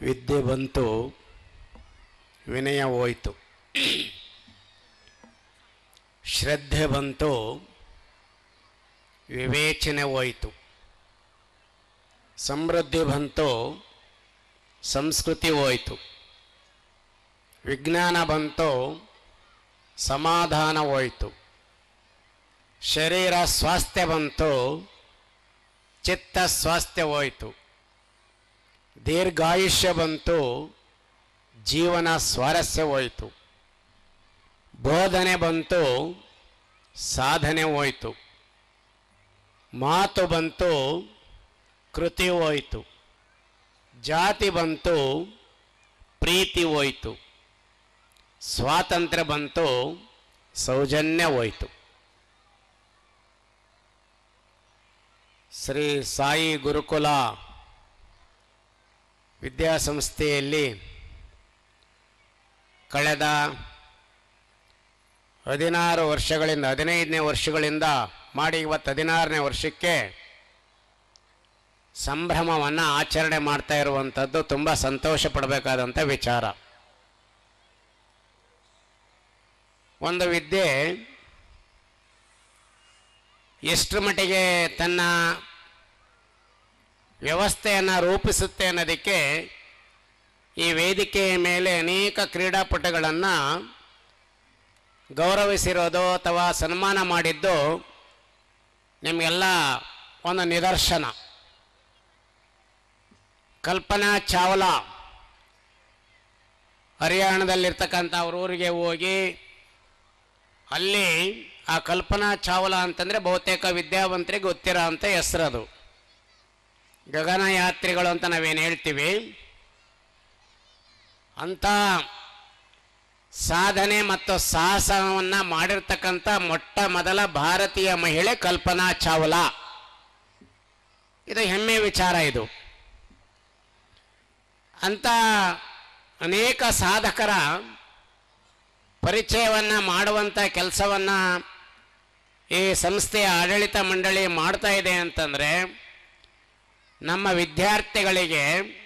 ವಿದ್ಯೆ ಬಂತು, ವಿನಯ ಹೋಯಿತು. ಶ್ರದ್ಧೆ ಬಂತು, ವಿವೇಚನೆ ಹೋಯಿತು. ಸಮೃದ್ಧಿ ಬಂತು, ಸಂಸ್ಕೃತಿ ಹೋಯಿತು. ವಿಜ್ಞಾನ ಬಂತು, ಸಮಾಧಾನ ಹೋಯಿತು. ಶರೀರ ಸ್ವಾಸ್ಥ್ಯ ಬಂತು, ಚಿತ್ತ ಸ್ವಾಸ್ಥ್ಯ ಹೋಯಿತು. ದೀರ್ಘಾಯುಷ್ಯ ಬಂತು, ಜೀವನ ಸ್ವಾರಸ್ಯ ಹೋಯಿತು. ಬೋಧನೆ ಬಂತು, ಸಾಧನೆ ಹೋಯಿತು. ಮಾತು ಬಂತು, ಕೃತಿ ಹೋಯಿತು. ಜಾತಿ ಬಂತು, ಪ್ರೀತಿ ಹೋಯಿತು. ಸ್ವಾತಂತ್ರ್ಯ ಬಂತು, ಸೌಜನ್ಯ ಹೋಯಿತು. ಶ್ರೀ ಸಾಯಿ ಗುರುಕುಲ ವಿದ್ಯಾಸಂಸ್ಥೆಯಲ್ಲಿ ಕಳೆದ ಹದಿನಾರು ವರ್ಷಗಳಿಂದ, ಹದಿನೈದನೇ ವರ್ಷಗಳಿಂದ ಮಾಡಿ ಇವತ್ತು ಹದಿನಾರನೇ ವರ್ಷಕ್ಕೆ ಸಂಭ್ರಮವನ್ನು ಆಚರಣೆ ಮಾಡ್ತಾ ಇರುವಂಥದ್ದು ತುಂಬ ಸಂತೋಷ ಪಡಬೇಕಾದಂಥ ವಿಚಾರ. ಒಂದು ವಿದ್ಯೆ ಎಷ್ಟು ಮಟ್ಟಿಗೆ ತನ್ನ ವ್ಯವಸ್ಥೆಯನ್ನು ರೂಪಿಸುತ್ತೆ ಅನ್ನೋದಕ್ಕೆ ಈ ವೇದಿಕೆಯ ಮೇಲೆ ಅನೇಕ ಕ್ರೀಡಾಪಟುಗಳನ್ನು ಗೌರವಿಸಿರೋದು ಅಥವಾ ಸನ್ಮಾನ ಮಾಡಿದ್ದು ನಿಮಗೆಲ್ಲ ಒಂದು ನಿದರ್ಶನ. ಕಲ್ಪನಾ ಚಾವ್ಲಾ. ಹರಿಯಾಣದಲ್ಲಿರ್ತಕ್ಕಂಥ ಅವ್ರ ಊರಿಗೆ ಹೋಗಿ ಅಲ್ಲಿ ಆ ಕಲ್ಪನಾ ಚಾವ್ಲಾ ಅಂತಂದರೆ ಬಹುತೇಕ ವಿದ್ಯಾವಂತರಿಗೆ ಗೊತ್ತಿರೋ ಅಂತ ಹೆಸರದು. ಗಗನಯಾತ್ರಿಗಳು ಅಂತ ನಾವೇನು ಹೇಳ್ತೀವಿ? ಅಂಥ ಸಾಧನೆ ಮತ್ತು ಸಾಹಸವನ್ನು ಮಾಡಿರ್ತಕ್ಕಂಥ ಮೊಟ್ಟ ಮೊದಲ ಭಾರತೀಯ ಮಹಿಳೆ ಕಲ್ಪನಾ ಚಾವ್ಲಾ. ಇದು ಹೆಮ್ಮೆ ವಿಚಾರ ಇದು. ಅಂತ ಅನೇಕ ಸಾಧಕರ ಪರಿಚಯವನ್ನು ಮಾಡುವಂಥ ಕೆಲಸವನ್ನು ಈ ಸಂಸ್ಥೆಯ ಆಡಳಿತ ಮಂಡಳಿ ಮಾಡ್ತಾ ಇದೆ ಅಂತಂದರೆ ನಮ್ಮ ವಿದ್ಯಾರ್ಥಿಗಳಿಗೆ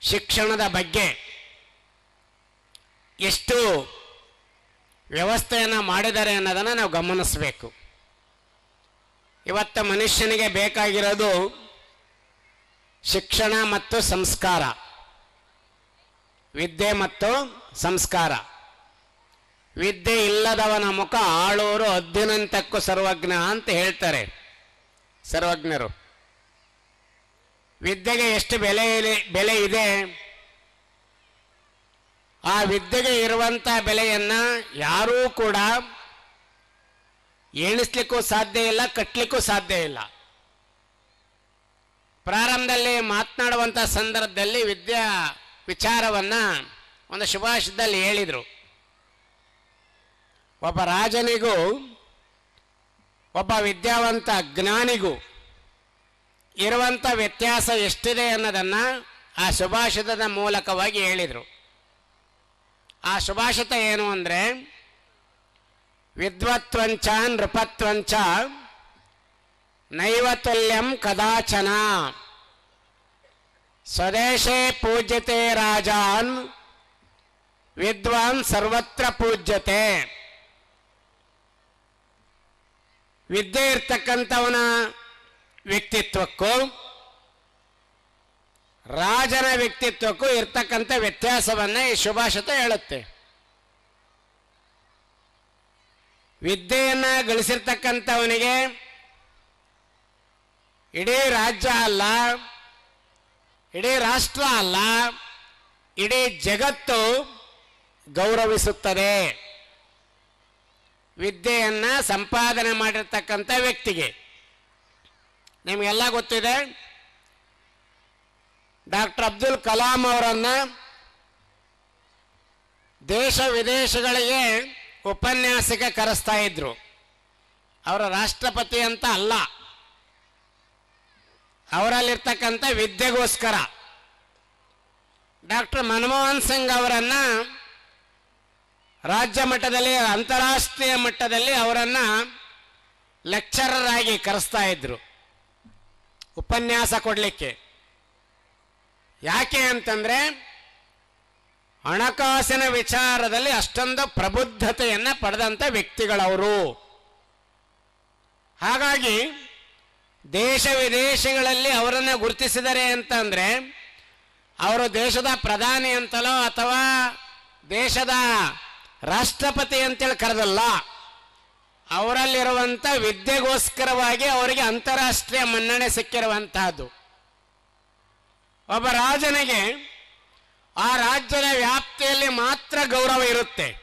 ಶಿಕ್ಷಣದ ಬಗ್ಗೆ ಎಷ್ಟು ವ್ಯವಸ್ಥೆಯನ್ನು ಮಾಡಿದ್ದಾರೆ ಅನ್ನೋದನ್ನು ನಾವು ಗಮನಿಸಬೇಕು. ಇವತ್ತು ಮನುಷ್ಯನಿಗೆ ಬೇಕಾಗಿರೋದು ಶಿಕ್ಷಣ ಮತ್ತು ಸಂಸ್ಕಾರ. ವಿದ್ಯೆ ಮತ್ತು ಸಂಸ್ಕಾರ. ವಿದ್ಯೆ ಇಲ್ಲದವನ ಮುಖ ಆಳೂರು ಅದ್ದಿನಂತಕ್ಕೂ ಸರ್ವಜ್ಞ ಅಂತ ಹೇಳ್ತಾರೆ ಸರ್ವಜ್ಞರು. ವಿದ್ಯೆಗೆ ಎಷ್ಟು ಬೆಲೆ ಬೆಲೆ ಇದೆ, ಆ ವಿದ್ಯೆಗೆ ಇರುವಂಥ ಬೆಲೆಯನ್ನು ಯಾರೂ ಕೂಡ ಎಣಿಸ್ಲಿಕ್ಕೂ ಸಾಧ್ಯ ಇಲ್ಲ ಕಟ್ಟಲಿಕ್ಕೂ ಸಾಧ್ಯ ಇಲ್ಲ. ಪ್ರಾರಂಭದಲ್ಲಿ ಮಾತನಾಡುವಂಥ ಸಂದರ್ಭದಲ್ಲಿ ವಿದ್ಯಾ ವಿಚಾರವನ್ನು ಒಂದು ಶುಭಾಶದಲ್ಲಿ ಹೇಳಿದರು. ಒಬ್ಬ ರಾಜನಿಗೂ, ಒಬ್ಬ ವಿದ್ಯಾವಂತ ಜ್ಞಾನಿಗೂ ಇರುವಂಥ ವ್ಯತ್ಯಾಸ ಎಷ್ಟಿದೆ ಅನ್ನೋದನ್ನು ಆ ಸುಭಾಷಿತದ ಮೂಲಕವಾಗಿ ಹೇಳಿದರು. ಆ ಸುಭಾಷಿತ ಏನು ಅಂದರೆ, ವಿದ್ವತ್ವಂಚ ನೃಪತ್ವಂಚ ನೈವತುಲ್ಯಂ ಕದಾಚನ. ಸ್ವದೇಶೇ ಪೂಜ್ಯತೆ ರಾಜಾನ್, ವಿದ್ವಾನ್ ಸರ್ವತ್ರ ಪೂಜ್ಯತೆ. ವಿದ್ಯೆ ಇರ್ತಕ್ಕಂಥವನ ವ್ಯಕ್ತಿತ್ವಕ್ಕೂ ರಾಜನ ವ್ಯಕ್ತಿತ್ವಕ್ಕೂ ಇರ್ತಕ್ಕಂಥ ವ್ಯತ್ಯಾಸವನ್ನ ಈ ಶುಭಾಷಿತ ಹೇಳುತ್ತೆ. ವಿದ್ಯೆಯನ್ನ ಗಳಿಸಿರ್ತಕ್ಕಂಥವನಿಗೆ ಇಡೀ ರಾಜ್ಯ ಅಲ್ಲ, ಇಡೀ ರಾಷ್ಟ್ರ ಅಲ್ಲ, ಇಡೀ ಜಗತ್ತು ಗೌರವಿಸುತ್ತದೆ. ವಿದ್ಯೆಯನ್ನ ಸಂಪಾದನೆ ಮಾಡಿರ್ತಕ್ಕಂಥ ವ್ಯಕ್ತಿಗೆ. ನಿಮಗೆಲ್ಲ ಗೊತ್ತಿದೆ? ಡಾಕ್ಟರ್ ಅಬ್ದುಲ್ ಕಲಾಂ ಅವರನ್ನ ದೇಶ ವಿದೇಶಗಳಿಗೆ ಉಪನ್ಯಾಸಕ್ಕೆ ಕರೆಸ್ತಾ ಇದ್ರು. ಅವರ ರಾಷ್ಟ್ರಪತಿ ಅಂತ ಅಲ್ಲ. ಅವರಲ್ಲಿರ್ತಕ್ಕಂಥ ವಿದ್ಯೆಗೋಸ್ಕರ. ಡಾಕ್ಟರ್ ಮನಮೋಹನ್ ಸಿಂಗ್ ಅವರನ್ನ ರಾಜ್ಯ ಮಟ್ಟದಲ್ಲಿ, ಅಂತಾರಾಷ್ಟ್ರೀಯ ಮಟ್ಟದಲ್ಲಿ ಅವರನ್ನ ಲೆಕ್ಚರರ್ ಆಗಿ ಕರೆಸ್ತಾ ಇದ್ರು. ಉಪನ್ಯಾಸ ಕೊಡಲಿಕ್ಕೆ. ಯಾಕೆ ಅಂತಂದರೆ, ಹಣಕಾಸಿನ ವಿಚಾರದಲ್ಲಿ ಅಷ್ಟೊಂದು ಪ್ರಬುದ್ಧತೆಯನ್ನು ಪಡೆದಂಥ ವ್ಯಕ್ತಿಗಳವರು. ಹಾಗಾಗಿ, ದೇಶ ವಿದೇಶಗಳಲ್ಲಿ ಅವರನ್ನು ಗುರುತಿಸಿದರೆ ಅಂತಂದರೆ, ಅವರು ದೇಶದ ಪ್ರಧಾನಿ ಅಂತಲೋ ಅಥವಾ ದೇಶದ ರಾಷ್ಟ್ರಪತಿ ಅಂತೇಳಿ ಕರೆದಲ್ಲ. ಅವರಲ್ಲಿರುವಂಥ ವಿದ್ಯೆಗೋಸ್ಕರವಾಗಿ ಅವರಿಗೆ ಅಂತಾರಾಷ್ಟ್ರೀಯ ಮನ್ನಣೆ ಸಿಕ್ಕಿರುವಂತಹದ್ದು. ಒಬ್ಬ ರಾಜನಿಗೆ ಆ ರಾಜ್ಯದ ವ್ಯಾಪ್ತಿಯಲ್ಲಿ ಮಾತ್ರ ಗೌರವ ಇರುತ್ತೆ.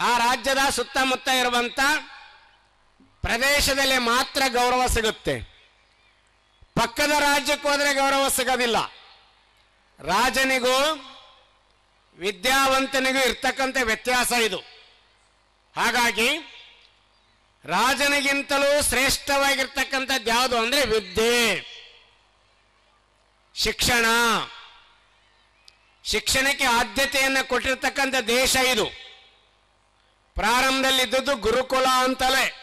ಆ ರಾಜ್ಯದ ಸುತ್ತಮುತ್ತ ಇರುವಂಥ ಪ್ರದೇಶದಲ್ಲಿ ಮಾತ್ರ ಗೌರವ ಸಿಗುತ್ತೆ. ಪಕ್ಕದ ರಾಜ್ಯಕ್ಕೆ ಹೋದರೆ ಗೌರವ ಸಿಗೋದಿಲ್ಲ. ರಾಜನಿಗೂ ವಿದ್ಯಾವಂತನಿಗೂ ಇರ್ತಕ್ಕಂಥ ವ್ಯತ್ಯಾಸ ಇದು. ಹಾಗಾಗಿ ರಾಜನಿಗಿಂತಲೂ ಶ್ರೇಷ್ಠವಾಗಿರ್ತಕ್ಕಂಥದ್ದು ಯಾವುದು ಅಂದ್ರೆ ವಿದ್ಯೆ. ಶಿಕ್ಷಣ. ಶಿಕ್ಷಣಕ್ಕೆ ಆದ್ಯತೆಯನ್ನು ಕೊಟ್ಟಿರ್ತಕ್ಕಂಥ ದೇಶ ಇದು. ಪ್ರಾರಂಭದಲ್ಲಿದ್ದದ್ದು ಗುರುಕುಲ ಅಂತಲೇ.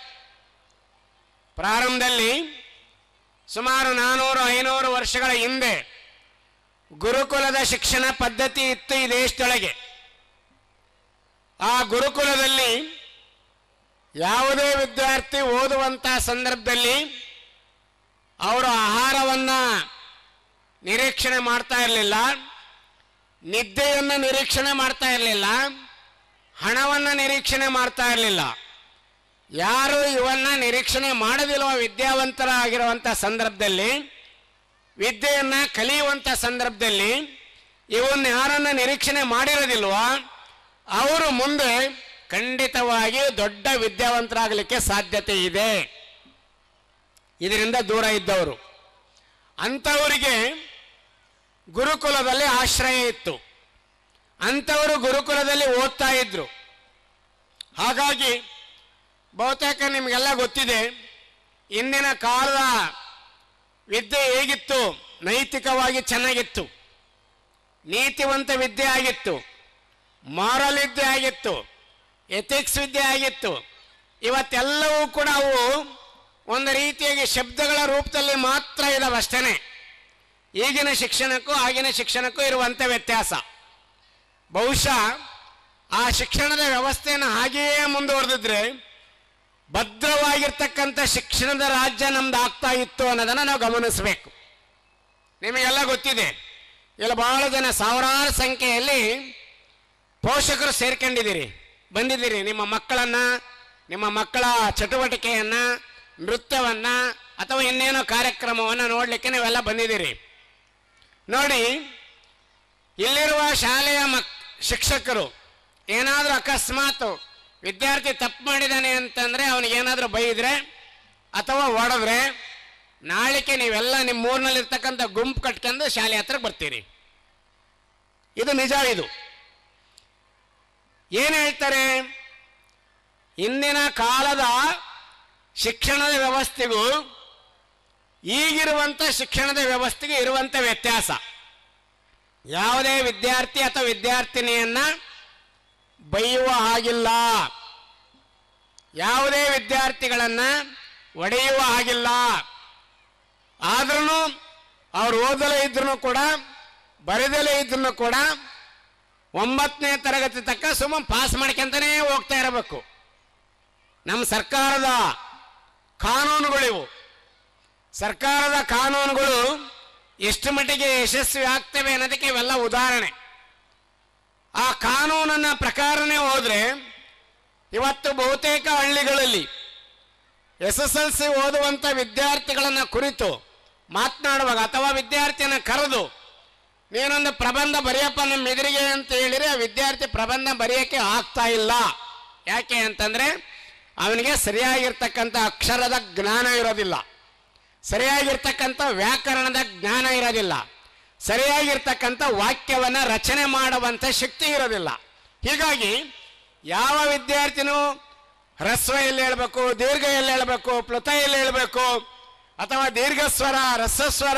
ಪ್ರಾರಂಭದಲ್ಲಿ ಸುಮಾರು ನಾನೂರು, ಐನೂರು ವರ್ಷಗಳ ಹಿಂದೆ ಗುರುಕುಲದ ಶಿಕ್ಷಣ ಪದ್ಧತಿ ಇತ್ತು ಈ ದೇಶದೊಳಗೆ. ಆ ಗುರುಕುಲದಲ್ಲಿ ಯಾವುದೇ ವಿದ್ಯಾರ್ಥಿ ಓದುವಂಥ ಸಂದರ್ಭದಲ್ಲಿ ಅವರು ಆಹಾರವನ್ನ ನಿರೀಕ್ಷಣೆ ಮಾಡ್ತಾ ಇರಲಿಲ್ಲ, ನಿದ್ದೆಯನ್ನು ನಿರೀಕ್ಷಣೆ ಮಾಡ್ತಾ ಇರಲಿಲ್ಲ, ಹಣವನ್ನು ನಿರೀಕ್ಷಣೆ ಮಾಡ್ತಾ ಇರಲಿಲ್ಲ. ಯಾರು ಇವನ್ನ ನಿರೀಕ್ಷಣೆ ಮಾಡದಿಲ್ವ ವಿದ್ಯಾವಂತರಾಗಿರುವಂಥ ಸಂದರ್ಭದಲ್ಲಿ, ವಿದ್ಯೆಯನ್ನ ಕಲಿಯುವಂಥ ಸಂದರ್ಭದಲ್ಲಿ ಇವನ್ನ ಯಾರನ್ನ ನಿರೀಕ್ಷಣೆ ಮಾಡಿರೋದಿಲ್ವ, ಅವರು ಮುಂದೆ ಖಂಡಿತವಾಗಿ ದೊಡ್ಡ ವಿದ್ಯಾವಂತರಾಗಲಿಕ್ಕೆ ಸಾಧ್ಯತೆ ಇದೆ. ಇದರಿಂದ ದೂರ ಇದ್ದವರು. ಅಂಥವರಿಗೆ ಗುರುಕುಲದಲ್ಲಿ ಆಶ್ರಯ ಇತ್ತು. ಅಂಥವರು ಗುರುಕುಲದಲ್ಲಿ ಓದ್ತಾ ಇದ್ರು. ಹಾಗಾಗಿ ಬಹುತೇಕ ನಿಮಗೆಲ್ಲ ಗೊತ್ತಿದೆ, ಇಂದಿನ ಕಾಲದ ವಿದ್ಯೆ ಹೇಗಿತ್ತು? ನೈತಿಕವಾಗಿ ಚೆನ್ನಾಗಿತ್ತು. ನೀತಿವಂತ ವಿದ್ಯೆ ಆಗಿತ್ತು. ಮಾರಲ್ ವಿದ್ಯೆ ಆಗಿತ್ತು. ಎಥಿಕ್ಸ್ ವಿದ್ಯೆ ಆಗಿತ್ತು ಇವತ್ತೆಲ್ಲವೂ ಕೂಡ ಅವು ಒಂದು ರೀತಿಯಾಗಿ ಶಬ್ದಗಳ ರೂಪದಲ್ಲಿ ಮಾತ್ರ ಇದಾವಷ್ಟೇ ಈಗಿನ ಶಿಕ್ಷಣಕ್ಕೂ ಆಗಿನ ಶಿಕ್ಷಣಕ್ಕೂ ಇರುವಂಥ ವ್ಯತ್ಯಾಸ. ಬಹುಶಃ ಆ ಶಿಕ್ಷಣದ ವ್ಯವಸ್ಥೆಯನ್ನು ಹಾಗೆಯೇ ಮುಂದುವರೆದಿದ್ರೆ ಭದ್ರವಾಗಿರ್ತಕ್ಕಂಥ ಶಿಕ್ಷಣದ ರಾಜ್ಯ ನಮ್ದು ಆಗ್ತಾ ಇತ್ತು ಅನ್ನೋದನ್ನು ನಾವು ಗಮನಿಸಬೇಕು. ನಿಮಗೆಲ್ಲ ಗೊತ್ತಿದೆ. ಇಲ್ಲಿ ಬಹಳ ಜನ ಸಾವಿರಾರು ಸಂಖ್ಯೆಯಲ್ಲಿ ಪೋಷಕರು ಸೇರ್ಕೊಂಡಿದ್ದೀರಿ. ಬಂದಿದ್ದೀರಿ. ನಿಮ್ಮ ಮಕ್ಕಳನ್ನ, ನಿಮ್ಮ ಮಕ್ಕಳ ಚಟುವಟಿಕೆಯನ್ನ, ನೃತ್ಯವನ್ನು, ಅಥವಾ ಇನ್ನೇನೋ ಕಾರ್ಯಕ್ರಮವನ್ನು ನೋಡಲಿಕ್ಕೆ ನೀವೆಲ್ಲ ಬಂದಿದ್ದೀರಿ. ನೋಡಿ, ಇಲ್ಲಿರುವ ಶಾಲೆಯ ಮಕ್, ಶಿಕ್ಷಕರು, ಏನಾದರೂ ಅಕಸ್ಮಾತ್ ವಿದ್ಯಾರ್ಥಿ ತಪ್ಪು ಮಾಡಿದ್ದಾನೆ ಅಂತಂದ್ರೆ ಅವನಿಗೆ ಏನಾದರೂ ಬೈದ್ರೆ ಅಥವಾ ಹೊಡೆದ್ರೆ ನಾಳಿಕೆ ನೀವೆಲ್ಲ ನಿಮ್ಮ ಊರಿನಲ್ಲಿರ್ತಕ್ಕಂಥ ಗುಂಪು ಕಟ್ಕೊಂಡು ಶಾಲೆ ಹತ್ರ ಬರ್ತೀರಿ. ಇದು ನಿಜ ಇದು. ಏನು ಹೇಳ್ತಾರೆ? ಇಂದಿನ ಕಾಲದ ಶಿಕ್ಷಣದ ವ್ಯವಸ್ಥೆಗೂ ಈಗಿರುವಂಥ ಶಿಕ್ಷಣದ ವ್ಯವಸ್ಥೆಗೆ ಇರುವಂಥ ವ್ಯತ್ಯಾಸ. ಯಾವುದೇ ವಿದ್ಯಾರ್ಥಿ ಅಥವಾ ವಿದ್ಯಾರ್ಥಿನಿಯನ್ನ ಬೈಯುವ ಹಾಗಿಲ್ಲ. ಯಾವುದೇ ವಿದ್ಯಾರ್ಥಿಗಳನ್ನು ಒಡೆಯುವ ಹಾಗಿಲ್ಲ. ಆದ್ರೂ ಅವ್ರು ಓದಲೇ ಇದ್ರೂ ಕೂಡ, ಬರೆದಲೇ ಇದ್ರೂ ಕೂಡ ಒಂಬತ್ತನೇ ತರಗತಿ ತಕ್ಕ ಸುಮ್ಮ ಪಾಸ್ ಮಾಡ್ಕೊಂತಾನೇ ಹೋಗ್ತಾ ಇರಬೇಕು. ನಮ್ಮ ಸರ್ಕಾರದ ಕಾನೂನುಗಳಿವು. ಸರ್ಕಾರದ ಕಾನೂನುಗಳು ಎಷ್ಟು ಮಟ್ಟಿಗೆ ಯಶಸ್ವಿ ಆಗ್ತವೆ ಅನ್ನೋದಕ್ಕೆ ಇವೆಲ್ಲ ಉದಾಹರಣೆ. ಆ ಕಾನೂನನ್ನ ಪ್ರಕಾರನೇ ಹೋದ್ರೆ ಇವತ್ತು ಬಹುತೇಕ ಹಳ್ಳಿಗಳಲ್ಲಿ ಎಸ್ ಎಸ್ ಎಲ್ ಸಿ ಓದುವಂತ ವಿದ್ಯಾರ್ಥಿಗಳನ್ನು ಕುರಿತು ಮಾತನಾಡುವಾಗ ಅಥವಾ ವಿದ್ಯಾರ್ಥಿಯನ್ನ ಕರೆದು ನೀನೊಂದು ಪ್ರಬಂಧ ಬರೆಯಪ್ಪ ನಮ್ಮ ಎದುರಿಗೆ ಅಂತ ಹೇಳಿದ್ರೆ ಆ ವಿದ್ಯಾರ್ಥಿ ಪ್ರಬಂಧ ಬರೆಯಕ್ಕೆ ಆಗ್ತಾ ಇಲ್ಲ. ಯಾಕೆ ಅಂತಂದ್ರೆ ಅವನಿಗೆ ಸರಿಯಾಗಿರ್ತಕ್ಕಂಥ ಅಕ್ಷರದ ಜ್ಞಾನ ಇರೋದಿಲ್ಲ. ಸರಿಯಾಗಿರ್ತಕ್ಕಂಥ ವ್ಯಾಕರಣದ ಜ್ಞಾನ ಇರೋದಿಲ್ಲ. ಸರಿಯಾಗಿರ್ತಕ್ಕಂಥ ವಾಕ್ಯವನ್ನ ರಚನೆ ಮಾಡುವಂಥ ಶಕ್ತಿ ಇರೋದಿಲ್ಲ. ಹೀಗಾಗಿ ಯಾವ ವಿದ್ಯಾರ್ಥಿನೂ ಹ್ರಸ್ವ ಎಲ್ಲಿ ಹೇಳ್ಬೇಕು, ದೀರ್ಘ ಎಲ್ಲಿ ಹೇಳಬೇಕು, ಪ್ಲುತ ಎಲ್ಲಿ ಹೇಳ್ಬೇಕು, ಅಥವಾ ದೀರ್ಘ ಸ್ವರ ರಸಸ್ವರ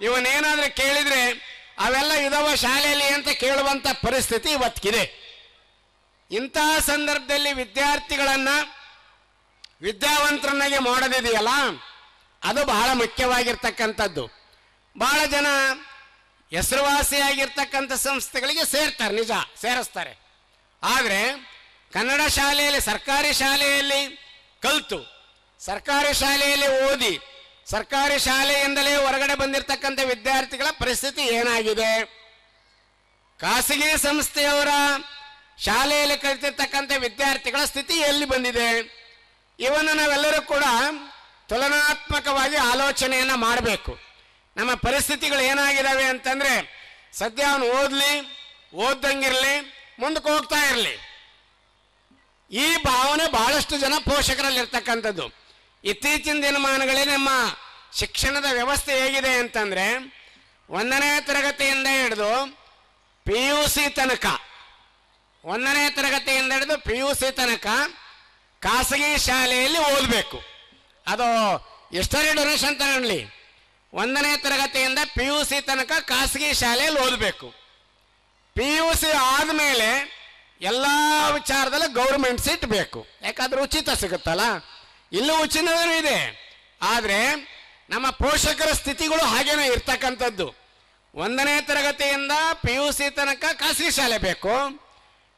ಇವನೇನಾದ್ರೂ ಕೇಳಿದ್ರೆ ಅವೆಲ್ಲ ಇದಾವ ಶಾಲೆಯಲ್ಲಿ ಅಂತ ಕೇಳುವಂತ ಪರಿಸ್ಥಿತಿ ಇವತ್ತಿದೆ ಇಂತಹ ಸಂದರ್ಭದಲ್ಲಿ ವಿದ್ಯಾರ್ಥಿಗಳನ್ನು ವಿದ್ಯಾವಂತರನ್ನಾಗಿ ಮಾಡೋದಿದೆಯಲ್ಲ, ಅದು ಬಹಳ ಮುಖ್ಯವಾಗಿರ್ತಕ್ಕಂಥದ್ದು. ಬಹಳ ಜನ ಹೆಸರುವಾಸಿಯಾಗಿರ್ತಕ್ಕಂಥ ಸಂಸ್ಥೆಗಳಿಗೆ ಸೇರ್ತಾರೆ, ನಿಜ ಸೇರಿಸ್ತಾರೆ. ಆದರೆ ಕನ್ನಡ ಶಾಲೆಯಲ್ಲಿ, ಸರ್ಕಾರಿ ಶಾಲೆಯಲ್ಲಿ ಕಲಿತು, ಸರ್ಕಾರಿ ಶಾಲೆಯಲ್ಲಿ ಓದಿ ಸರ್ಕಾರಿ ಶಾಲೆಯಿಂದಲೇ ಹೊರಗಡೆ ಬಂದಿರತಕ್ಕಂಥ ವಿದ್ಯಾರ್ಥಿಗಳ ಪರಿಸ್ಥಿತಿ ಏನಾಗಿದೆ? ಖಾಸಗಿ ಸಂಸ್ಥೆಯವರ ಶಾಲೆಯಲ್ಲಿ ಕಲಿತಿರ್ತಕ್ಕಂಥ ವಿದ್ಯಾರ್ಥಿಗಳ ಸ್ಥಿತಿ ಎಲ್ಲಿ ಬಂದಿದೆ? ಇವನ್ನು ನಾವೆಲ್ಲರೂ ಕೂಡ ತುಲನಾತ್ಮಕವಾಗಿ ಆಲೋಚನೆಯನ್ನು ಮಾಡಬೇಕು. ನಮ್ಮ ಪರಿಸ್ಥಿತಿಗಳು ಏನಾಗಿದ್ದಾವೆ ಅಂತಂದ್ರೆ, ಸದ್ಯ ಅವನು ಓದಲಿ, ಓದ್ದಂಗಿರಲಿ, ಮುಂದಕ್ಕೆ ಹೋಗ್ತಾ ಇರಲಿ. ಈ ಭಾವನೆ ಬಹಳಷ್ಟು ಜನ ಪೋಷಕರಲ್ಲಿ ಇರ್ತಕ್ಕಂಥದ್ದು ಇತ್ತೀಚಿನ ದಿನಮಾನಗಳಲ್ಲಿ ನಮ್ಮ ಶಿಕ್ಷಣದ ವ್ಯವಸ್ಥೆ ಹೇಗಿದೆ ಅಂತಂದ್ರೆ ಒಂದನೇ ತರಗತಿಯಿಂದ ಹಿಡಿದು ಪಿ ಯು ಸಿ ತನಕ, ಒಂದನೇ ತರಗತಿಯಿಂದ ಹಿಡಿದು ಪಿ ಯು ಸಿ ತನಕ ಖಾಸಗಿ ಶಾಲೆಯಲ್ಲಿ ಓದಬೇಕು. ಅದು ಎಷ್ಟರೇ ಡೊನೇಷನ್ ತಗೊಳ್ಳಿ ಒಂದನೇ ತರಗತಿಯಿಂದ ಪಿ ಯು ಸಿ ತನಕ ಖಾಸಗಿ ಶಾಲೆಯಲ್ಲಿ ಓದಬೇಕು. ಪಿ ಯು ಸಿ ಆದಮೇಲೆ ಎಲ್ಲ ವಿಚಾರದಲ್ಲೂ ಗೌರ್ಮೆಂಟ್ ಸೀಟ್ ಬೇಕು. ಯಾಕಂದ್ರೆ ಉಚಿತ ಸಿಗುತ್ತಲ್ಲ? ಇಲ್ಲೂ ಚಿನ್ನದನೂ ಇದೆ. ಆದರೆ ನಮ್ಮ ಪೋಷಕರ ಸ್ಥಿತಿಗಳು ಹಾಗೇನೇ ಇರ್ತಕ್ಕಂಥದ್ದು. ಒಂದನೇ ತರಗತಿಯಿಂದ ಪಿ ಯು ಸಿ ತನಕ ಖಾಸಗಿ ಶಾಲೆ ಬೇಕು.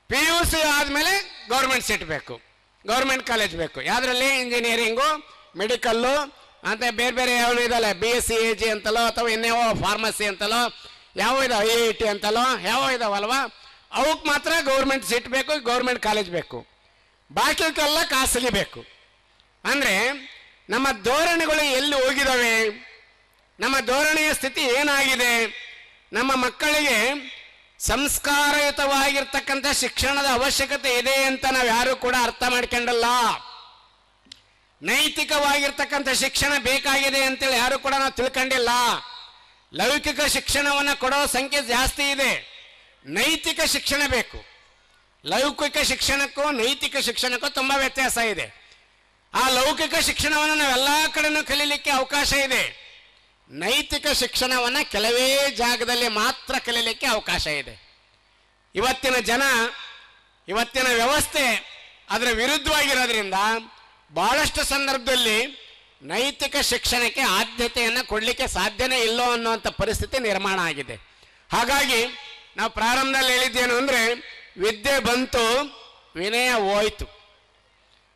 ಪಿ ಯು ಸಿ ಆದಮೇಲೆ ಗೌರ್ಮೆಂಟ್ ಸೀಟ್ ಬೇಕು. ಗೌರ್ಮೆಂಟ್ ಕಾಲೇಜ್ ಬೇಕು. ಯಾವುದರಲ್ಲಿ? ಇಂಜಿನಿಯರಿಂಗು ಮೆಡಿಕಲ್ಲು ಅಂತ ಬೇರೆ ಬೇರೆ ಯಾವ ಇದಲ್ಲ? B S C A G ಅಂತಲೋ ಅಥವಾ ಇನ್ಯಾವೋ ಫಾರ್ಮಸಿ ಅಂತಲೋ? ಯಾವ ಇದಾವೆ? ಎ ಐ ಟಿ ಅಂತಲೋ? ಯಾವ ಇದಾವಲ್ವಾ? ಅವಕ್ಕೆ ಮಾತ್ರ ಗೌರ್ಮೆಂಟ್ ಸೀಟ್ ಬೇಕು ಗೌರ್ಮೆಂಟ್ ಕಾಲೇಜ್ ಬೇಕು. ಬಾಕಿಗೆಲ್ಲ ಖಾಸಗಿ ಬೇಕು. ಅಂದರೆ ನಮ್ಮ ಧೋರಣೆಗಳು ಎಲ್ಲಿ ಹೋಗಿದಾವೆ ನಮ್ಮ ಧೋರಣೆಯ ಸ್ಥಿತಿ ಏನಾಗಿದೆ? ನಮ್ಮ ಮಕ್ಕಳಿಗೆ ಸಂಸ್ಕಾರಯುತವಾಗಿರ್ತಕ್ಕಂಥ ಶಿಕ್ಷಣದ ಅವಶ್ಯಕತೆ ಇದೆ ಅಂತ ನಾವು ಯಾರು ಕೂಡ ಅರ್ಥ ಮಾಡ್ಕೊಂಡಲ್ಲ. ನೈತಿಕವಾಗಿರ್ತಕ್ಕಂಥ ಶಿಕ್ಷಣ ಬೇಕಾಗಿದೆ ಅಂತೇಳಿ ಯಾರು ಕೂಡ ನಾವು ತಿಳ್ಕೊಂಡಿಲ್ಲ. ಲೌಕಿಕ ಶಿಕ್ಷಣವನ್ನು ಕೊಡೋ ಸಂಖ್ಯೆ ಜಾಸ್ತಿ ಇದೆ. ನೈತಿಕ ಶಿಕ್ಷಣ ಬೇಕು. ಲೌಕಿಕ ಶಿಕ್ಷಣಕ್ಕೂ ನೈತಿಕ ಶಿಕ್ಷಣಕ್ಕೂ ತುಂಬ ವ್ಯತ್ಯಾಸ ಇದೆ. ಆ ಲೌಕಿಕ ಶಿಕ್ಷಣವನ್ನು ನಾವೆಲ್ಲ ಕಡೆನೂ ಕಲೀಲಿಕ್ಕೆ ಅವಕಾಶ ಇದೆ. ನೈತಿಕ ಶಿಕ್ಷಣವನ್ನು ಕೆಲವೇ ಜಾಗದಲ್ಲಿ ಮಾತ್ರ ಕಲೀಲಿಕ್ಕೆ ಅವಕಾಶ ಇದೆ. ಇವತ್ತಿನ ಜನ, ಇವತ್ತಿನ ವ್ಯವಸ್ಥೆ ಅದರ ವಿರುದ್ಧವಾಗಿರೋದ್ರಿಂದ ಬಹಳಷ್ಟು ಸಂದರ್ಭದಲ್ಲಿ ನೈತಿಕ ಶಿಕ್ಷಣಕ್ಕೆ ಆದ್ಯತೆಯನ್ನು ಕೊಡಲಿಕ್ಕೆ ಸಾಧ್ಯನೇ ಇಲ್ಲೋ ಅನ್ನುವಂಥ ಪರಿಸ್ಥಿತಿ ನಿರ್ಮಾಣ ಆಗಿದೆ. ಹಾಗಾಗಿ ನಾವು ಪ್ರಾರಂಭದಲ್ಲಿ ಹೇಳಿದ್ದೇನು ಅಂದರೆ, ವಿದ್ಯೆ ಬಂತು, ವಿನಯ ಹೋಯ್ತು.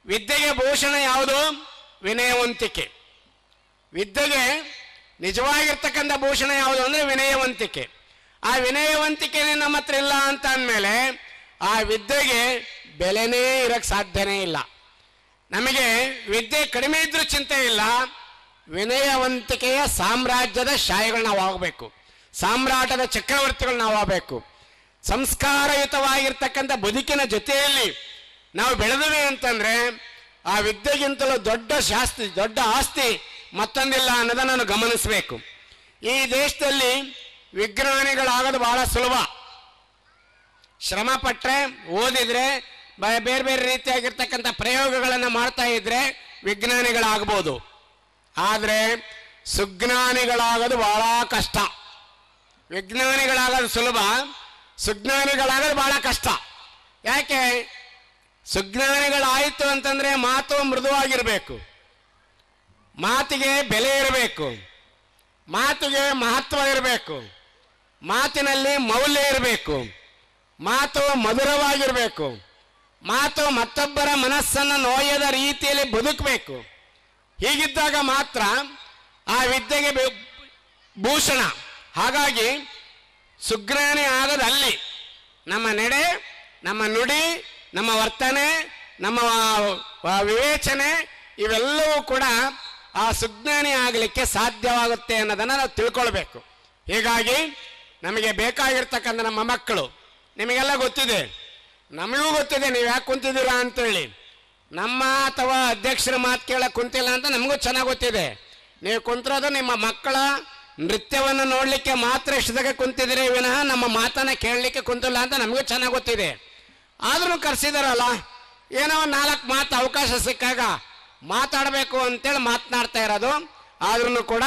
ವಿದ್ಯೆಗೆ ಭೂಷಣ ಯಾವುದು? ವಿನಯವಂತಿಕೆ. ವಿದ್ಯೆಗೆ ನಿಜವಾಗಿರ್ತಕ್ಕಂಥ ಭೂಷಣ ಯಾವುದು ಅಂದರೆ ವಿನಯವಂತಿಕೆ. ಆ ವಿನಯವಂತಿಕೆನೇ ನಮ್ಮ ಹತ್ರ ಇಲ್ಲ ಅಂತ ಅಂದಮೇಲೆ ಆ ವಿದ್ಯೆಗೆ ಬೆಲೆನೇ ಇರಕ್ಕೆ ಸಾಧ್ಯನೇ ಇಲ್ಲ. ನಮಗೆ ವಿದ್ಯೆ ಕಡಿಮೆ ಇದ್ರೂ ಚಿಂತೆ ಇಲ್ಲ. ವಿನಯವಂತಿಕೆಯ ಸಾಮ್ರಾಜ್ಯದ ಶಾಯಿಗಳು ನಾವು ಆಗಬೇಕು ಸಾಮ್ರಾಟದ ಚಕ್ರವರ್ತಿಗಳು ನಾವು ಆಗಬೇಕು ಸಂಸ್ಕಾರಯುತವಾಗಿರ್ತಕ್ಕಂಥ ಬದುಕಿನ ಜೊತೆಯಲ್ಲಿ ನಾವು ಬೆಳೆದವೆ ಅಂತಂದ್ರೆ ಆ ವಿದ್ಯೆಗಿಂತಲೂ ದೊಡ್ಡ ಶಾಸ್ತಿ, ದೊಡ್ಡ ಆಸ್ತಿ ಮತ್ತೊಂದಿಲ್ಲ ಅನ್ನೋದನ್ನು ನಾನು ಗಮನಿಸಬೇಕು. ಈ ದೇಶದಲ್ಲಿ ವಿಜ್ಞಾನಿಗಳಾಗೋದು ಬಹಳ ಸುಲಭ. ಶ್ರಮ ಪಟ್ಟರೆ ಓದಿದ್ರೆ ಬೇರೆ ಬೇರೆ ರೀತಿಯಾಗಿರ್ತಕ್ಕಂಥ ಪ್ರಯೋಗಗಳನ್ನು ಮಾಡ್ತಾ ಇದ್ರೆ ವಿಜ್ಞಾನಿಗಳಾಗ್ಬೋದು. ಆದರೆ ಸುಜ್ಞಾನಿಗಳಾಗೋದು ಬಹಳ ಕಷ್ಟ. ವಿಜ್ಞಾನಿಗಳಾಗೋದು ಸುಲಭ, ಸುಜ್ಞಾನಿಗಳಾಗೋದು ಬಹಳ ಕಷ್ಟ. ಯಾಕೆ? ಸುಜ್ಞಾನಿಗಳಾಯಿತು ಅಂತಂದ್ರೆ ಮಾತು ಮೃದುವಾಗಿರಬೇಕು. ಮಾತಿಗೆ ಬೆಲೆ ಇರಬೇಕು. ಮಾತಿಗೆ ಮಹತ್ವ ಇರಬೇಕು. ಮಾತಿನಲ್ಲಿ ಮೌಲ್ಯ ಇರಬೇಕು. ಮಾತು ಮಧುರವಾಗಿರಬೇಕು. ಮಾತು ಮತ್ತೊಬ್ಬರ ಮನಸ್ಸನ್ನು ನೋಯದ ರೀತಿಯಲ್ಲಿ ಬದುಕಬೇಕು. ಹೀಗಿದ್ದಾಗ ಮಾತ್ರ ಆ ವಿದ್ಯೆಗೆ ಭೂಷಣ. ಹಾಗಾಗಿ ಸುಗ್ರಾಣಿ ಆಗದಲ್ಲಿ ನಮ್ಮ ನೆಡೆ, ನಮ್ಮ ನುಡಿ ನಮ್ಮ ವರ್ತನೆ, ನಮ್ಮ ವಿವೇಚನೆ ಇವೆಲ್ಲವೂ ಕೂಡ ಆ ಸುಜ್ಞಾನಿ ಆಗಲಿಕ್ಕೆ ಸಾಧ್ಯವಾಗುತ್ತೆ ಅನ್ನೋದನ್ನು ನಾವು ತಿಳ್ಕೊಳ್ಬೇಕು. ಹೀಗಾಗಿ ನಮಗೆ ಬೇಕಾಗಿರ್ತಕ್ಕಂಥ ನಮ್ಮ ಮಕ್ಕಳು, ನಿಮಗೆಲ್ಲ ಗೊತ್ತಿದೆ. ನಮಗೂ ಗೊತ್ತಿದೆ, ನೀವು ಯಾಕೆ ಕುಂತಿದ್ದೀರಾ ಅಂತೇಳಿ. ನಮ್ಮ ಅಥವಾ ಅಧ್ಯಕ್ಷರ ಮಾತು ಕೇಳಕ್ಕೆ ಕುಂತಿಲ್ಲ ಅಂತ ನಮಗೂ ಚೆನ್ನಾಗಿ ಗೊತ್ತಿದೆ. ನೀವು ಕುಂತಿರೋದು ನಿಮ್ಮ ಮಕ್ಕಳ ನೃತ್ಯವನ್ನು ನೋಡಲಿಕ್ಕೆ ಮಾತ್ರ ಇಷ್ಟದಾಗ ಕುಂತಿದ್ದೀರಿ, ವಿನಃ ನಮ್ಮ ಮಾತನ್ನು ಕೇಳಲಿಕ್ಕೆ ಕುಂತಿಲ್ಲ ಅಂತ ನಮಗೂ ಚೆನ್ನಾಗಿ ಗೊತ್ತಿದೆ. ಆದ್ರೂ ಕರೆಸಿದಾರಲ್ಲ, ಏನೋ ನಾಲ್ಕು ಮಾತು ಅವಕಾಶ ಸಿಕ್ಕಾಗ ಮಾತಾಡಬೇಕು ಅಂತೇಳಿ ಮಾತನಾಡ್ತಾ ಇರೋದು. ಆದ್ರೂ ಕೂಡ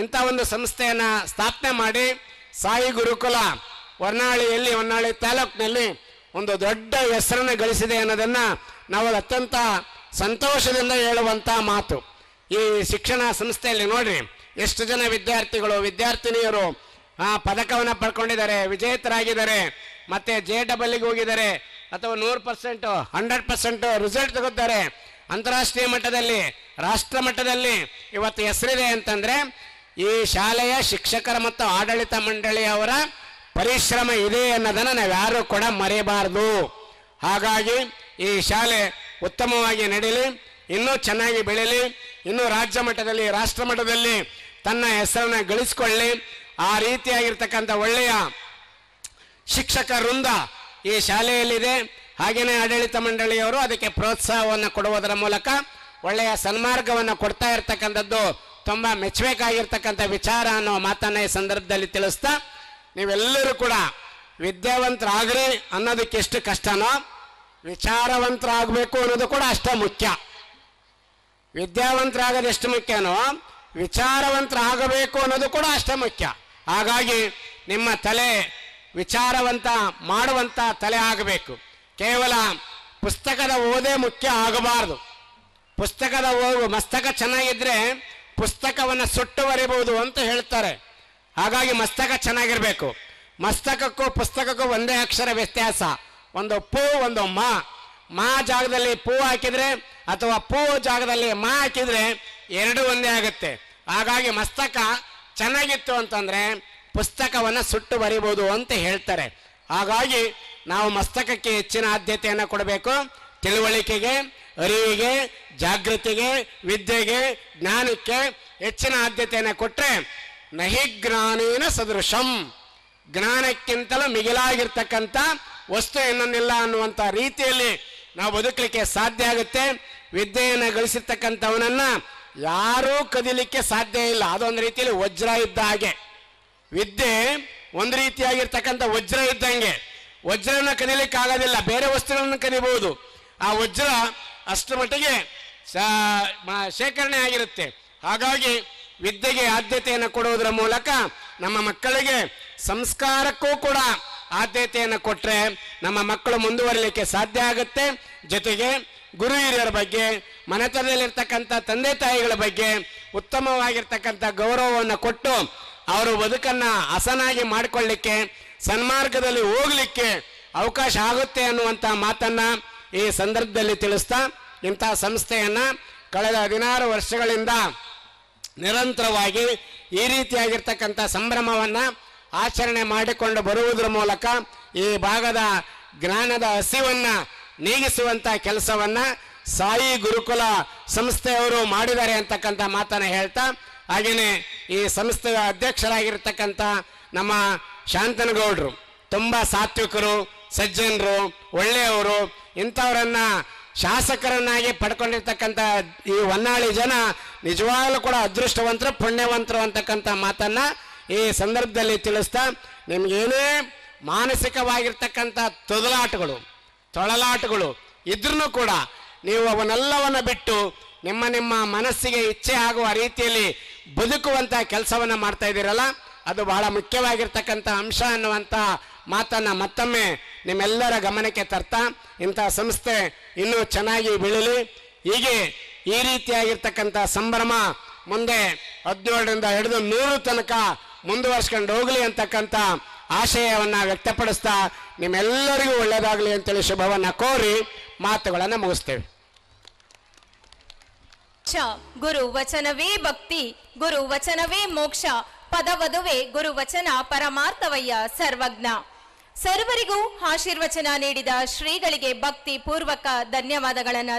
ಇಂಥ ಒಂದು ಸಂಸ್ಥೆಯನ್ನು ಸ್ಥಾಪನೆ ಮಾಡಿ ಸಾಯಿ ಗುರುಕುಲ ಹೊನ್ನಾಳಿಯಲ್ಲಿ ಹೊನ್ನಾಳಿ ತಾಲೂಕಿನಲ್ಲಿ ಒಂದು ದೊಡ್ಡ ಹೆಸರನ್ನು ಗಳಿಸಿದೆ ಅನ್ನೋದನ್ನ ನಾವು ಅತ್ಯಂತ ಸಂತೋಷದಿಂದ ಹೇಳುವಂಥ ಮಾತು. ಈ ಶಿಕ್ಷಣ ಸಂಸ್ಥೆಯಲ್ಲಿ ನೋಡ್ರಿ, ಎಷ್ಟು ಜನ ವಿದ್ಯಾರ್ಥಿಗಳು, ವಿದ್ಯಾರ್ಥಿನಿಯರು ಪದಕವನ್ನು ಪಡ್ಕೊಂಡಿದ್ದಾರೆ, ವಿಜೇತರಾಗಿದ್ದಾರೆ, ಮತ್ತೆ ಜೆ ಡಬಲ್ಗೆ ಹೋಗಿದ್ದಾರೆ ಅಥವಾ ನೂರು ಪರ್ಸೆಂಟ್ ಹಂಡ್ರೆಡ್ ಪರ್ಸೆಂಟ್ ರಿಸಲ್ಟ್ ತಗೋತಾರೆ. ಅಂತಾರಾಷ್ಟ್ರೀಯ ಮಟ್ಟದಲ್ಲಿ, ರಾಷ್ಟ್ರ ಮಟ್ಟದಲ್ಲಿ ಇವತ್ತು ಹೆಸರಿದೆ ಅಂತಂದ್ರೆ, ಈ ಶಾಲೆಯ ಶಿಕ್ಷಕರ ಮತ್ತು ಆಡಳಿತ ಮಂಡಳಿಯವರ ಪರಿಶ್ರಮ ಇದೆ ಅನ್ನೋದನ್ನ ನಾವ್ಯಾರು ಕೂಡ ಮರೆಯಬಾರದು. ಹಾಗಾಗಿ ಈ ಶಾಲೆ ಉತ್ತಮವಾಗಿ ನಡೀಲಿ, ಇನ್ನೂ ಚೆನ್ನಾಗಿ ಬೆಳೀಲಿ, ಇನ್ನೂ ರಾಜ್ಯ ಮಟ್ಟದಲ್ಲಿ, ರಾಷ್ಟ್ರ ಮಟ್ಟದಲ್ಲಿ ತನ್ನ ಹೆಸರನ್ನ ಗಳಿಸ್ಕೊಳ್ಳಿ. ಆ ರೀತಿಯಾಗಿರ್ತಕ್ಕಂಥ ಒಳ್ಳೆಯ ಶಿಕ್ಷಕ ವೃಂದ ಈ ಶಾಲೆಯಲ್ಲಿದೆ. ಹಾಗೆಯೇ ಆಡಳಿತ ಮಂಡಳಿಯವರು ಅದಕ್ಕೆ ಪ್ರೋತ್ಸಾಹವನ್ನು ಕೊಡುವುದರ ಮೂಲಕ ಒಳ್ಳೆಯ ಸನ್ಮಾರ್ಗವನ್ನು ಕೊಡ್ತಾ ಇರತಕ್ಕಂಥದ್ದು ತುಂಬ ಮೆಚ್ಚಬೇಕಾಗಿರ್ತಕ್ಕಂಥ ವಿಚಾರ ಅನ್ನೋ ಮಾತನ್ನ ಈ ಸಂದರ್ಭದಲ್ಲಿ ತಿಳಿಸ್ತಾ, ನೀವೆಲ್ಲರೂ ಕೂಡ ವಿದ್ಯಾವಂತರಾಗ್ರಿ ಅನ್ನೋದಕ್ಕೆ ಎಷ್ಟು ಕಷ್ಟನೋ, ವಿಚಾರವಂತರಾಗಬೇಕು ಅನ್ನೋದು ಕೂಡ ಅಷ್ಟೇ ಮುಖ್ಯ. ವಿದ್ಯಾವಂತರಾಗೋದು ಎಷ್ಟು ಮುಖ್ಯನೋ, ವಿಚಾರವಂತರಾಗಬೇಕು ಅನ್ನೋದು ಕೂಡ ಅಷ್ಟೇ ಮುಖ್ಯ. ಹಾಗಾಗಿ ನಿಮ್ಮ ತಲೆ ವಿಚಾರವಂತ ಮಾಡುವಂಥ ತಲೆ ಆಗಬೇಕು. ಕೇವಲ ಪುಸ್ತಕದ ಓದೇ ಮುಖ್ಯ ಆಗಬಾರದು. ಪುಸ್ತಕದ ಓದು ಮಸ್ತಕ ಚೆನ್ನಾಗಿದ್ರೆ ಪುಸ್ತಕವನ್ನು ಸುಟ್ಟು ಬರೀಬಹುದು ಅಂತ ಹೇಳ್ತಾರೆ. ಹಾಗಾಗಿ ಮಸ್ತಕ ಚೆನ್ನಾಗಿರಬೇಕು. ಮಸ್ತಕಕ್ಕೂ ಪುಸ್ತಕಕ್ಕೂ ಒಂದೇ ಅಕ್ಷರ ವ್ಯತ್ಯಾಸ. ಒಂದು ಪೂ, ಒಂದು ಮಾ. ಮಾ ಜಾಗದಲ್ಲಿ ಪೂ ಹಾಕಿದರೆ ಅಥವಾ ಪೂ ಜಾಗದಲ್ಲಿ ಮಾ ಹಾಕಿದರೆ ಎರಡು ಒಂದೇ ಆಗುತ್ತೆ. ಹಾಗಾಗಿ ಮಸ್ತಕ ಚೆನ್ನಾಗಿತ್ತು ಅಂತಂದ್ರೆ ಪುಸ್ತಕವನ್ನ ಸುಟ್ಟು ಬರಿಬೋದು ಅಂತ ಹೇಳ್ತಾರೆ. ಹಾಗಾಗಿ ನಾವು ಮಸ್ತಕಕ್ಕೆ ಹೆಚ್ಚಿನ ಆದ್ಯತೆಯನ್ನು ಕೊಡಬೇಕು. ತಿಳುವಳಿಕೆಗೆ, ಅರಿವಿಗೆ, ಜಾಗೃತಿಗೆ, ವಿದ್ಯೆಗೆ, ಜ್ಞಾನಕ್ಕೆ ಹೆಚ್ಚಿನ ಆದ್ಯತೆಯನ್ನು ಕೊಟ್ಟರೆ ನಹಿ ಜ್ಞಾನೇನ ಸದೃಶಂ. ಜ್ಞಾನಕ್ಕಿಂತಲೂ ಮಿಗಿಲಾಗಿರ್ತಕ್ಕಂಥ ವಸ್ತು ಏನನ್ನಿಲ್ಲ ಅನ್ನುವಂಥ ರೀತಿಯಲ್ಲಿ ನಾವು ಬದುಕಲಿಕ್ಕೆ ಸಾಧ್ಯ ಆಗುತ್ತೆ. ವಿದ್ಯೆಯನ್ನು ಗಳಿಸಿರ್ತಕ್ಕಂಥವನನ್ನು ಯಾರೂ ಕದಿಲಿಕ್ಕೆ ಸಾಧ್ಯ ಇಲ್ಲ. ಅದೊಂದು ರೀತಿಯಲ್ಲಿ ವಜ್ರ ಇದ್ದ ಹಾಗೆ. ವಿದ್ಯೆ ಒಂದು ರೀತಿಯಾಗಿರ್ತಕ್ಕಂಥ ವಜ್ರ ಇದ್ದಂಗೆ. ವಜ್ರನ ಕಲಿಲಿಕ್ಕೆ ಆಗೋದಿಲ್ಲ ಬೇರೆ ವಸ್ತುಗಳನ್ನು ಕಲಿಬಹುದು ಆ ವಜ್ರ ಅಷ್ಟರ ಮಟ್ಟಿಗೆ ಶೇಖರಣೆ ಆಗಿರುತ್ತೆ. ಹಾಗಾಗಿ ವಿದ್ಯೆಗೆ ಆದ್ಯತೆಯನ್ನು ಕೊಡುವುದರ ಮೂಲಕ ನಮ್ಮ ಮಕ್ಕಳಿಗೆ ಸಂಸ್ಕಾರಕ್ಕೂ ಕೂಡ ಆದ್ಯತೆಯನ್ನು ಕೊಟ್ರೆ ನಮ್ಮ ಮಕ್ಕಳು ಮುಂದುವರಿಲಿಕ್ಕೆ ಸಾಧ್ಯ ಆಗುತ್ತೆ. ಜೊತೆಗೆ ಗುರು ಹಿರಿಯರ ಬಗ್ಗೆ, ಮನೆತನದಲ್ಲಿರ್ತಕ್ಕಂಥ ತಂದೆ ತಾಯಿಗಳ ಬಗ್ಗೆ ಉತ್ತಮವಾಗಿರ್ತಕ್ಕಂಥ ಗೌರವವನ್ನು ಕೊಟ್ಟು ಅವರು ಬದುಕನ್ನ ಹಸನಾಗಿ ಮಾಡಿಕೊಳ್ಳಿಕ್ಕೆ, ಸನ್ಮಾರ್ಗದಲ್ಲಿ ಹೋಗ್ಲಿಕ್ಕೆ ಅವಕಾಶ ಆಗುತ್ತೆ ಅನ್ನುವಂಥ ಮಾತನ್ನ ಈ ಸಂದರ್ಭದಲ್ಲಿ ತಿಳಿಸ್ತಾ, ಇಂಥ ಸಂಸ್ಥೆಯನ್ನ ಕಳೆದ ಹದಿನಾರು ವರ್ಷಗಳಿಂದ ನಿರಂತರವಾಗಿ ಈ ರೀತಿಯಾಗಿರ್ತಕ್ಕಂಥ ಸಂಭ್ರಮವನ್ನು ಆಚರಣೆ ಮಾಡಿಕೊಂಡು ಬರುವುದರ ಮೂಲಕ ಈ ಭಾಗದ ಜ್ಞಾನದ ಹಸಿವನ್ನು ನೀಗಿಸುವಂತ ಕೆಲಸವನ್ನ ಸಾಯಿ ಗುರುಕುಲ ಸಂಸ್ಥೆಯವರು ಮಾಡಿದ್ದಾರೆ ಅಂತಕ್ಕಂಥ ಮಾತನ್ನು ಹೇಳ್ತಾ ಹಾಗೆಯೇ ಈ ಸಂಸ್ಥೆಯ ಅಧ್ಯಕ್ಷರಾಗಿರ್ತಕ್ಕಂಥ ನಮ್ಮ ಶಾಂತನಗೌಡರು, ತುಂಬ ಸಾತ್ವಿಕರು, ಸಜ್ಜನರು, ಒಳ್ಳೆಯವರು, ಇಂಥವರನ್ನು ಶಾಸಕರನ್ನಾಗಿ ಪಡ್ಕೊಂಡಿರ್ತಕ್ಕಂಥ ಈ ಹೊನ್ನಾಳಿ ಜನ ನಿಜವಾಗ್ಲೂ ಕೂಡ ಅದೃಷ್ಟವಂತರು, ಪುಣ್ಯವಂತರು ಅಂತಕ್ಕಂಥ ಮಾತನ್ನ ಈ ಸಂದರ್ಭದಲ್ಲಿ ತಿಳಿಸ್ತಾ, ನಿಮ್ಗೇನೇ ಮಾನಸಿಕವಾಗಿರ್ತಕ್ಕಂಥ ತೊದಲಾಟಗಳು, ತೊಳಲಾಟಗಳು ಇದ್ರೂ ಕೂಡ ನೀವು ಅವನ್ನೆಲ್ಲವನ್ನು ಬಿಟ್ಟು ನಿಮ್ಮ ನಿಮ್ಮ ಮನಸ್ಸಿಗೆ ಇಚ್ಛೆ ಆಗುವ ರೀತಿಯಲ್ಲಿ ಬದುಕುವಂತ ಕೆಲಸವನ್ನ ಮಾಡ್ತಾ ಇದ್ದೀರಲ್ಲ, ಅದು ಬಹಳ ಮುಖ್ಯವಾಗಿರ್ತಕ್ಕಂಥ ಅಂಶ ಅನ್ನುವಂಥ ಮಾತನ್ನ ಮತ್ತೊಮ್ಮೆ ನಿಮ್ಮೆಲ್ಲರ ಗಮನಕ್ಕೆ ತರ್ತಾ, ಇಂಥ ಸಂಸ್ಥೆ ಇನ್ನೂ ಚೆನ್ನಾಗಿ ಬೀಳಲಿ. ಹೀಗೆ ಈ ರೀತಿಯಾಗಿರ್ತಕ್ಕಂಥ ಸಂಭ್ರಮ ಮುಂದೆ ಹದಿನೇಳರಿಂದ ಹಿಡಿದು ನೂರು ತನಕ ಮುಂದುವರ್ಸ್ಕೊಂಡು ಹೋಗಲಿ ಅಂತಕ್ಕಂಥ ಆಶಯವನ್ನ ವ್ಯಕ್ತಪಡಿಸ್ತಾ, ನಿಮ್ಮೆಲ್ಲರಿಗೂ ಒಳ್ಳೆಯದಾಗಲಿ ಅಂತೇಳಿ ಶುಭವನ್ನ ಕೋರಿ ಮಾತುಗಳನ್ನು ಮುಗಿಸ್ತೇವೆ. ಮೋಕ್ಷ. ಗುರು ವಚನವೇ ಭಕ್ತಿ, ಗುರು ವಚನವೇ ಮೋಕ್ಷ. ಪದವದುವೆ ಗುರು ವಚನ ಪರಮಾರ್ಥವಯ್ಯ ಸರ್ವಜ್ಞ. ಸರ್ವರಿಗೂ ಆಶೀರ್ವಚನ ನೀಡಿದ ಶ್ರೀಗಳಿಗೆ ಭಕ್ತಿ ಪೂರ್ವಕ ಧನ್ಯವಾದಗಳನ್ನ